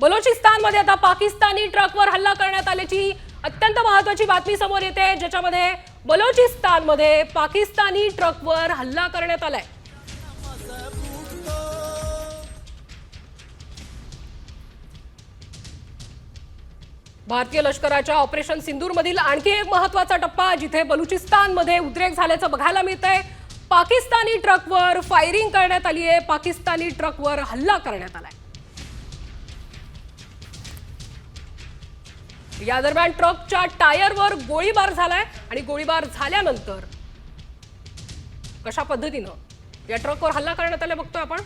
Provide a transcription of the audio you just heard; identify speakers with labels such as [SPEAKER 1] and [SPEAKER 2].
[SPEAKER 1] बलोचिस्तानमध्ये आता पाकिस्तानी ट्रकवर हल्ला करण्यात आल्याची अत्यंत महत्वाची बातमी समोर येते ज्याच्यामध्ये बलोचिस्तानमध्ये पाकिस्तानी ट्रकवर हल्ला करण्यात आलाय. भारतीय लष्कराच्या ऑपरेशन सिंदूरमधील आणखी एक महत्त्वाचा टप्पा जिथे बलुचिस्तानमध्ये उद्रेक झाल्याचं बघायला मिळतंय. पाकिस्तानी ट्रकवर फायरिंग करण्यात आली आहे पाकिस्तानी ट्रकवर हल्ला करण्यात आलाय. या दरम्यान ट्रकच्या टायरवर गोळीबार झालाय आणि गोळीबार झाल्यानंतर कशा पद्धतीनं या ट्रकवर हल्ला करण्यात आला बघतोय आपण?